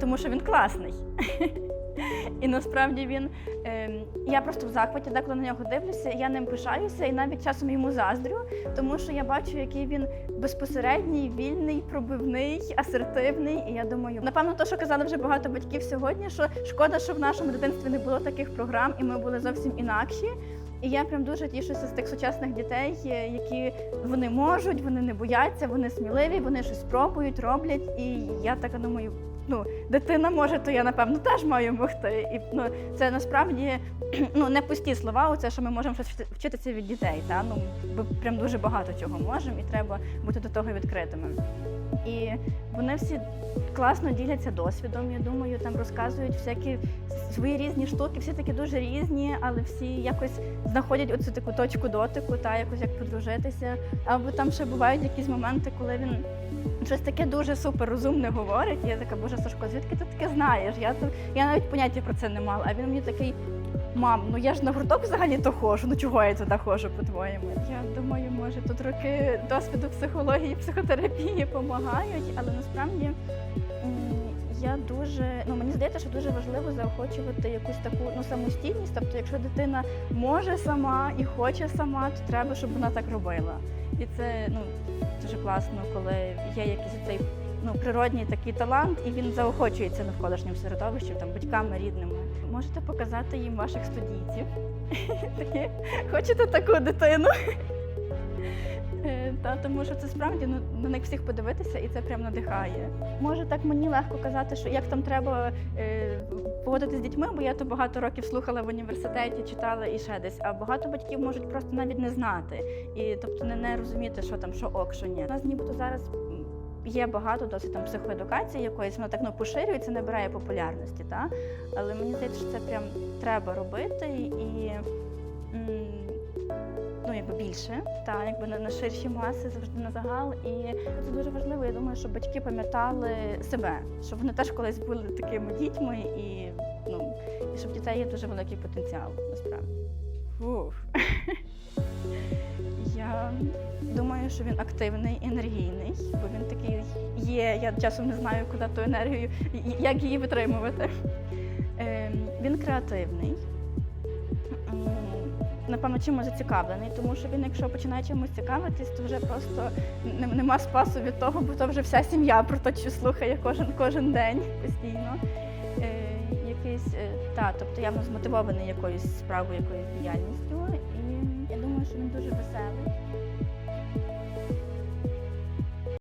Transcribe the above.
тому що він класний. І насправді він ем, я просто в захваті, деколи на нього дивлюся, я ним пишаюся і навіть часом йому заздрю, тому що я бачу, який він безпосередній, вільний, пробивний, асертивний. І я думаю, напевно, то, що казали вже багато батьків сьогодні, що шкода, що в нашому дитинстві не було таких програм, і ми були зовсім інакші. І я прям дуже тішуся з тих сучасних дітей, е, які вони можуть, вони не бояться, вони сміливі, вони щось пробують, роблять. І я така думаю, ну дитина може, то я напевно теж маю могти. І ну це насправді ну не пусті слова. Оце що ми можемо щось вчитися від дітей. Та ну ми прям дуже багато чого можемо, і треба бути до того відкритими. І вони всі класно діляться досвідом. Я думаю, там розказують всякі свої різні штуки, всі такі дуже різні, але всі якось знаходять оцю таку точку дотику, та якось як подружитися. Або там ще бувають якісь моменти, коли він щось таке дуже супер розумне говорить. І я така, боже Сашко, звідки ти таке знаєш? Я то я навіть поняття про це не мала. А він мені такий. Мам, ну я ж на гурток взагалі то ходжу. Ну чого я туди ходжу, по-твоєму? Я думаю, може тут роки досвіду психології, психотерапії допомагають, але насправді я дуже ну мені здається, що дуже важливо заохочувати якусь таку ну самостійність. Тобто, якщо дитина може сама і хоче сама, то треба, щоб вона так робила. І це ну дуже класно, коли є якийсь цей ну природній такий талант, і він заохочується навколишнім середовищем, там батьками рідними. Можете показати їм ваших студійців. Такі, Хочете таку дитину? Та, тому що це справді ну, на них всіх подивитися, і це прям надихає. Може, так мені легко казати, що як там треба е, поводити з дітьми, бо я то багато років слухала в університеті, читала і ще десь. А багато батьків можуть просто навіть не знати, і тобто не, не розуміти, що там, що ок, що ні. У нас нібито зараз є багато досить там психоедукації якоїсь, воно так ну, поширюється, набирає популярності. Та? Але мені здається, що це прям треба робити і. Ну якби більше, та якби на, на ширші маси завжди на загал. І це дуже важливо. Я думаю, щоб батьки пам'ятали себе, щоб вони теж колись були такими дітьми, і ну і щоб в дітей є дуже великий потенціал насправді. Фух. Я думаю, що він активний, енергійний, бо він такий є. Я часом не знаю, куди ту енергію, як її витримувати. Ем, Він креативний. Напевно, чимось зацікавлений, тому що він, якщо починає чимось цікавитись, то вже просто нема спасу від того, бо то вже вся сім'я про те, що слухає кожен кожен день постійно. Е, якийсь, е, та, тобто явно змотивований якоюсь справою, якоюсь діяльністю.